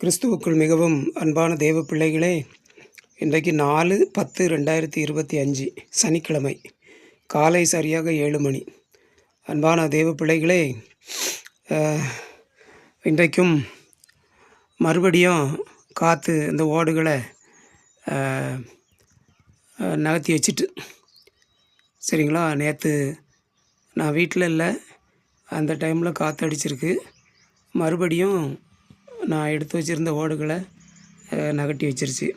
கிறிஸ்துவுக்குள் மிகவும் அன்பான தேவ பிள்ளைகளே இன்றைக்கு நாலு பத்து ரெண்டாயிரத்தி இருபத்தி அஞ்சு சனிக்கிழமை காலை சரியாக ஏழு மணி. அன்பான தேவ பிள்ளைகளே இன்றைக்கும் மறுபடியும் காற்று இந்த ஓடுகளை நகர்த்தி வச்சுட்டு சரிங்களா? நேற்று நான் வீட்டில் இல்லை அந்த டைமில் காற்று அடிச்சிருக்கு. மறுபடியும் நான் எடுத்து வச்சுருந்த ஓடுகளை நகட்டி வச்சிருச்சு.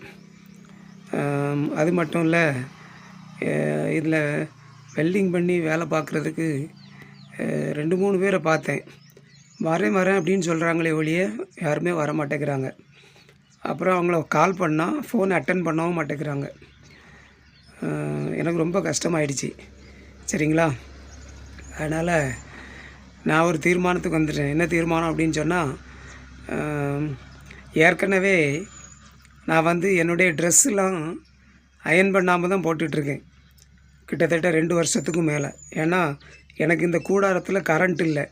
அது மட்டும் இல்லை இதில் வெல்டிங் பண்ணி வேலை பார்க்குறதுக்கு ரெண்டு மூணு பேரை பார்த்தேன். வரேன் வரேன் அப்படின்னு சொல்கிறாங்களே ஒழிய யாருமே வர மாட்டேங்கிறாங்க. அப்புறம் அவங்கள கால் பண்ணால் ஃபோன் அட்டன் பண்ணவும் மாட்டேங்கிறாங்க. எனக்கு ரொம்ப கஷ்டமாயிடுச்சு. சரிங்களா? அதனால் நான் ஒரு தீர்மானத்துக்கு வந்துட்டேன். என்ன தீர்மானம் அப்படின்னு சொன்னால் ஏற்கனவே நான் வந்து என்னுடைய ட்ரெஸ்ஸெலாம் அயன் பண்ணாமல் தான் போட்டுட்ருக்கேன். கிட்டத்தட்ட ரெண்டு வருஷத்துக்கும் மேலே. ஏன்னா எனக்கு இந்த கூடாரத்தில் கரண்ட் இல்லை.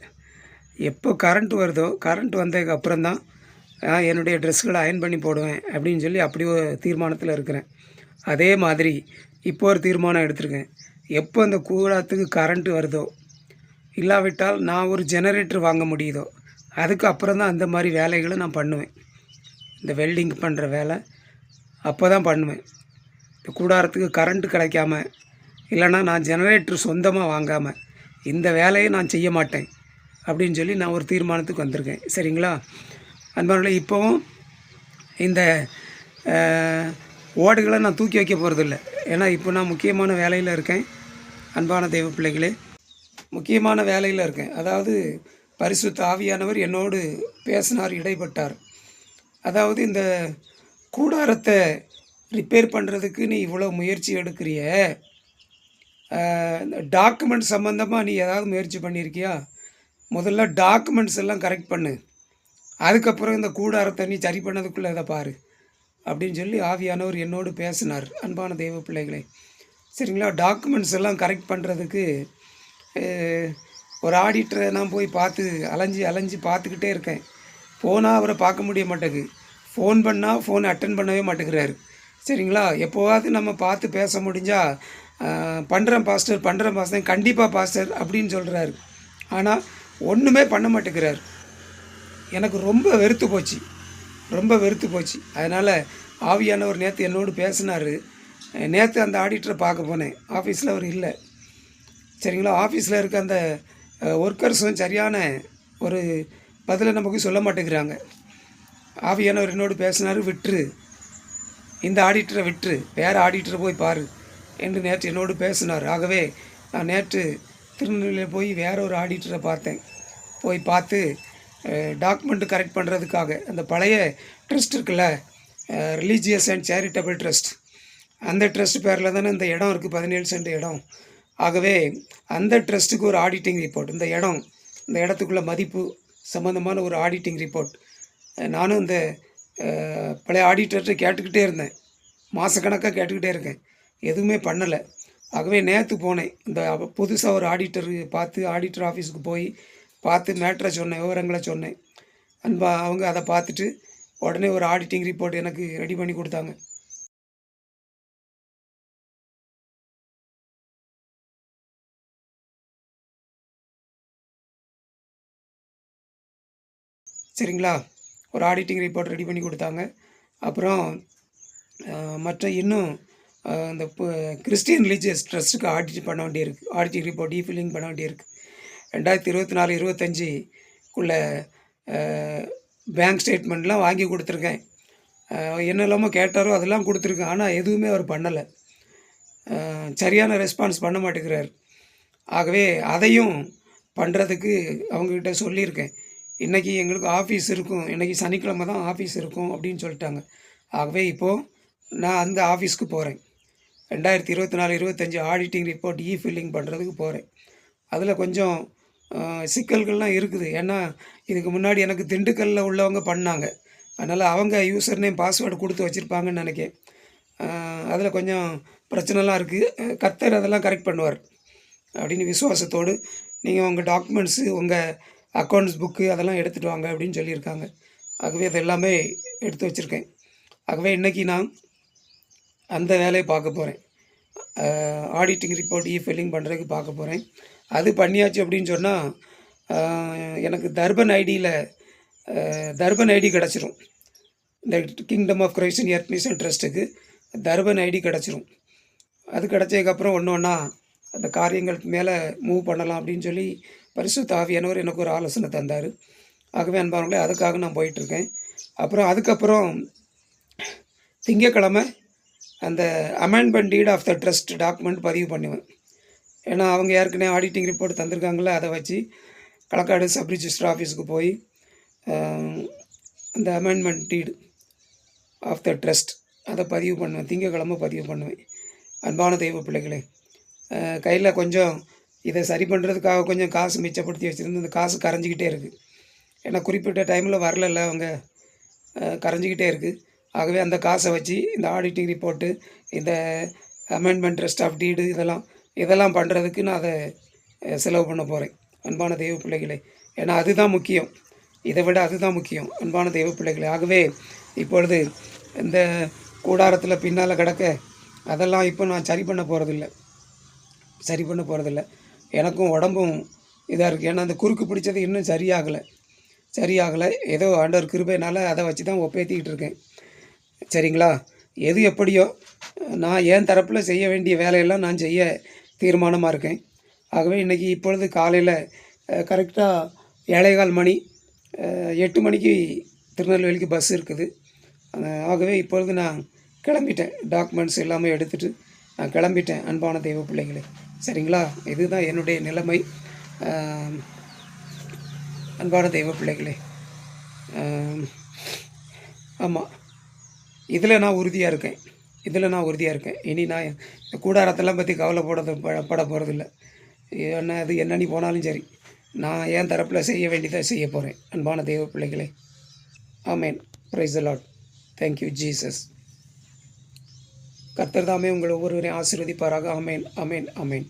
எப்போ கரண்ட் வருதோ கரண்ட் வந்ததுக்கு அப்புறம் தான் என்னுடைய ட்ரெஸ்ஸுகளை அயன் பண்ணி போடுவேன் அப்படின்னு சொல்லி அப்படி ஒரு தீர்மானத்தில் இருக்கிறேன். அதே மாதிரி இப்போ ஒரு தீர்மானம் எடுத்திருக்கேன். எப்போ அந்த கூடாரத்துக்கு கரண்ட் வருதோ இல்லாவிட்டால் நான் ஒரு ஜெனரேட்டர் வாங்க முடியுதோ அதுக்கு அப்புறம் தான் அந்த மாதிரி வேலைகளை நான் பண்ணுவேன். இந்த வெல்டிங் பண்ணுற வேலை அப்போ தான் பண்ணுவேன். இந்த கூடாரத்துக்கு கரண்ட்டு கிடைக்காம இல்லைன்னா நான் ஜெனரேட்டர் சொந்தமாக வாங்காமல் இந்த வேலையை நான் செய்ய மாட்டேன் அப்படின்னு சொல்லி நான் ஒரு தீர்மானத்துக்கு வந்திருக்கேன். சரிங்களா? அன்பான இப்போவும் இந்த ஓடுகளை நான் தூக்கி வைக்க போகிறதில்ல ஏன்னா இப்போ நான் முக்கியமான வேலையில் இருக்கேன். அன்பான தெய்வ பிள்ளைகளே முக்கியமான வேலையில் இருக்கேன். அதாவது பரிசுத்த ஆவியானவர் என்னோடு பேசினார் இடைப்பட்டார். அதாவது இந்த கூடாரத்தை ரிப்பேர் பண்ணுறதுக்கு நீ இவ்வளோ முயற்சி எடுக்கிறிய? டாக்குமெண்ட் சம்மந்தமாக நீ ஏதாவது முயற்சி பண்ணியிருக்கியா? முதல்ல டாக்குமெண்ட்ஸ் எல்லாம் கரெக்ட் பண்ணு. அதுக்கப்புறம் இந்த கூடாரத்தை நீ சரி பண்ணதுக்குள்ளே இதை பாரு அப்படின்னு சொல்லி ஆவியானவர் என்னோடு பேசினார் அன்பான தெய்வ பிள்ளைகளே. சரிங்களா? டாக்குமெண்ட்ஸ் எல்லாம் கரெக்ட் பண்ணுறதுக்கு ஒரு ஆடிட்டரை நான் போய் பார்த்து அலைஞ்சி அலைஞ்சி பார்த்துக்கிட்டே இருக்கேன். போனால் அவரை பார்க்க முடிய மாட்டேங்குது. ஃபோன் பண்ணால் ஃபோன் அட்டன் பண்ணவே மாட்டேங்கிறாரு. சரிங்களா? எப்போவாவது நம்ம பார்த்து பேச முடிஞ்சால் பண்ணுறேன் பாஸ்டர் பண்ணுறேன் பாஸ்டர் கண்டிப்பாக பாஸ்டர் அப்படின்னு சொல்கிறாரு ஆனால் ஒன்றுமே பண்ண மாட்டேங்கிறார். எனக்கு ரொம்ப வெறுத்து போச்சு. ரொம்ப வெறுத்து போச்சு. அதனால் ஆவியானவர் நேற்று என்னோடு பேசினார். நேற்று அந்த ஆடிட்டரை பார்க்க போனேன். ஆஃபீஸில் அவர் இல்லை. சரிங்களா? ஆஃபீஸில் இருக்க அந்த ஒர்க்கர்ஸும் சரியான ஒரு பதிலை நமக்கு சொல்ல மாட்டேங்கிறாங்க. ஆவியானவர் என்னோடு பேசினார் விட்டுரு. இந்த ஆடிட்டரை விட்டுரு. வேறு ஆடிட்டரை போய் பாரு. என்று நேற்று என்னோடு பேசினார். ஆகவே நான் நேற்று திருநெல்வேலியில் போய் வேற ஒரு ஆடிட்டரை பார்த்தேன். போய் பார்த்து டாக்குமெண்ட்டு கரெக்ட் பண்ணுறதுக்காக அந்த பழைய ட்ரஸ்ட் இருக்குல்ல ரிலீஜியஸ் அண்ட் சேரிட்டபிள் ட்ரஸ்ட் அந்த ட்ரஸ்ட் பேரில் தானே இந்த இடம் இருக்குது பதினேழு சென்ட் இடம். ஆகவே அந்த ட்ரஸ்ட்டுக்கு ஒரு ஆடிட்டிங் ரிப்போர்ட் இந்த இடம் இந்த இடத்துக்குள்ள மதிப்பு சம்மந்தமான ஒரு ஆடிட்டிங் ரிப்போர்ட் நானும் இந்த பழைய ஆடிட்டர்கிட்ட கேட்டுக்கிட்டே இருந்தேன். மாதக்கணக்காக கேட்டுக்கிட்டே இருக்கேன். எதுவுமே பண்ணலை. ஆகவே நேற்று போனேன். இந்த புதுசாக ஒரு ஆடிட்டர் பார்த்து ஆடிட்டர் ஆஃபீஸுக்கு போய் பார்த்து மேட்ரை சொன்னேன் விவரங்களை சொன்னேன். அன்பா அவங்க அதை பார்த்துட்டு உடனே ஒரு ஆடிட்டிங் ரிப்போர்ட் எனக்கு ரெடி பண்ணி கொடுத்தாங்க. சரிங்களா? ஒரு ஆடிட்டிங் ரிப்போர்ட் ரெடி பண்ணி கொடுத்தாங்க. அப்புறம் மற்ற இன்னும் இந்த கிறிஸ்டியன் ரிலீஜியஸ் ட்ரஸ்ட்டுக்கு ஆடிட் பண்ண வேண்டியிருக்கு. ஆடிட்டிங் ரிப்போர்ட் டீ ஃபில்லிங் பண்ண வேண்டியிருக்கு. ரெண்டாயிரத்தி இருபத்தி நாலு இருபத்தஞ்சிக்குள்ள பேங்க் ஸ்டேட்மெண்ட்லாம் வாங்கி கொடுத்துருக்கேன். என்னெல்லாமோ கேட்டாரோ அதெல்லாம் கொடுத்துருக்கேன். ஆனால் எதுவுமே அவர் பண்ணலை. சரியான ரெஸ்பான்ஸ் பண்ண மாட்டேங்கிறார். ஆகவே அதையும் பண்ணுறதுக்கு அவங்கக்கிட்ட சொல்லியிருக்கேன். இன்றைக்கி எங்களுக்கு ஆஃபீஸ் இருக்கும். இன்றைக்கி சனிக்கிழமை தான் ஆஃபீஸ் இருக்கும் அப்படின்னு சொல்லிட்டாங்க. ஆகவே இப்போது நான் அந்த ஆஃபீஸ்க்கு போகிறேன் ரெண்டாயிரத்தி இருபத்தி நாலு இருபத்தஞ்சி ஆடிட்டிங் ரிப்போர்ட் இ ஃபில்லிங் பண்ணுறதுக்கு போகிறேன் அதில் கொஞ்சம் சிக்கல்கள்லாம் இருக்குது. ஏன்னா இதுக்கு முன்னாடி எனக்கு திண்டுக்கல்லில் உள்ளவங்க பண்ணாங்க. அதனால் அவங்க யூசர் நேம் பாஸ்வேர்டு கொடுத்து வச்சுருப்பாங்கன்னு நினைக்கிறேன் அதில் கொஞ்சம் பிரச்சனைலாம் இருக்குது கத்தர் அதெல்லாம் கரெக்ட் பண்ணுவார். அப்படின்னு விசுவாசத்தோடு நீங்கள் உங்கள் டாக்குமெண்ட்ஸு உங்கள் அக்கௌண்ட்ஸ் புக்கு அதெல்லாம் எடுத்துகிட்டு வாங்க அப்படின்னு சொல்லியிருக்காங்க. ஆகவே அது எல்லாமே எடுத்து வச்சுருக்கேன். ஆகவே இன்றைக்கி நான் அந்த வேலையை பார்க்க போகிறேன் ஆடிட்டிங் ரிப்போர்ட் இ ஃபில்லிங் பண்ணுறதுக்கு பார்க்க போகிறேன் அது பண்ணியாச்சு அப்படின்னு சொன்னால் எனக்கு தர்பன் ஐடியில் தர்பன் ஐடி கிடச்சிரும். இந்த கிங்டம் ஆஃப் கிரைஸ்டின் எர்த் மிஷன் ட்ரஸ்ட்டுக்கு தர்பன் ஐடி கிடச்சிரும். அது கிடச்சதுக்கப்புறம் ஒன்று ஒன்றா அந்த காரியங்களுக்கு மேலே மூவ் பண்ணலாம் அப்படின்னு சொல்லி பரிசு தாவியானவர் எனக்கு ஒரு ஆலோசனை தந்தார். ஆகவே அன்பானவங்களே அதுக்காக நான் போயிட்டுருக்கேன். அப்புறம் அதுக்கப்புறம் திங்கக்கிழமை அந்த amendment deed of the trust document பதிவு பண்ணுவேன். ஏன்னா அவங்க ஏற்கனவே ஆடிட்டிங் ரிப்போர்ட் தந்திருக்காங்களே அதை வச்சு களக்காடு சப் ரிஜிஸ்டர் ஆஃபீஸுக்கு போய் அந்த amendment deed of the trust அதை பதிவு பண்ணுவேன். திங்கக்கிழமை பதிவு பண்ணுவேன். அன்பான தெய்வ பிள்ளைகளே கையில் கொஞ்சம் இதை சரி பண்ணுறதுக்காக கொஞ்சம் காசு மிச்சப்படுத்தி வச்சுருந்து இந்த காசு கரைஞ்சிக்கிட்டே இருக்குது ஏன்னா குறிப்பிட்ட டைமில் வரலல்ல அவங்க. கரைஞ்சிக்கிட்டே இருக்குது ஆகவே அந்த காசை வச்சு இந்த ஆடிட்டிங் ரிப்போர்ட்டு இந்த அமெண்ட்மெண்ட் ட்ரஸ்ட் ஆஃப் டீடு இதெல்லாம் இதெல்லாம் பண்ணுறதுக்கு நான் அதை செலவு பண்ண போகிறேன் அன்பான தெய்வ பிள்ளைகளே. ஏன்னா அதுதான் முக்கியம். இதை விட அதுதான் முக்கியம். அன்பான தெய்வ பிள்ளைகளே. ஆகவே இப்பொழுது இந்த கூடாரத்தில் பின்னால் கிடக்க அதெல்லாம் இப்போ நான் சரி பண்ண போகிறதில்ல சரி பண்ண போகிறதில்ல எனக்கும் உடம்பும் இதாக இருக்குது ஏன்னா அந்த குறுக்கு பிடிச்சது இன்னும் சரியாகலை. சரியாகலை. ஏதோ ஆண்டவர் கிருபையினால் அதை வச்சு தான் ஒப்பேத்திக்கிட்டு இருக்கேன். சரிங்களா? எது எப்படியோ நான் என் தரப்பில் செய்ய வேண்டிய வேலையெல்லாம் நான் செய்ய தீர்மானமாக இருக்கேன். ஆகவே இன்றைக்கி இப்பொழுது காலையில் கரெக்டாக ஏழைகால் மணி எட்டு மணிக்கு திருநெல்வேலிக்கு பஸ் இருக்குது. ஆகவே இப்பொழுது நான் கிளம்பிட்டேன். டாக்குமெண்ட்ஸ் எல்லாமே எடுத்துகிட்டு நான் கிளம்பிட்டேன். அன்பான தெய்வ பிள்ளைகளே. சரிங்களா? இதுதான் என்னுடைய நிலைமை. அன்பான தெய்வ பிள்ளைகளே. ஆமாம் இதில் நான் உறுதியாக இருக்கேன். இதில் நான் உறுதியாக இருக்கேன். இனி நான் இந்த கூடாரத்தெல்லாம் பற்றி கவலைப்பட பட போகிறதில்ல என்ன அது என்ன நீ போனாலும் சரி. நான் என் தரப்பில் செய்ய வேண்டியதை செய்ய போகிறேன் அன்பான தெய்வ பிள்ளைகளே. Amen. Praise lord thank you Jesus கர்த்தர்தாமே உங்கள் ஒவ்வொருவரையும் ஆசீர்வதிப்பாராக. அமேன் அமேன் அமேன்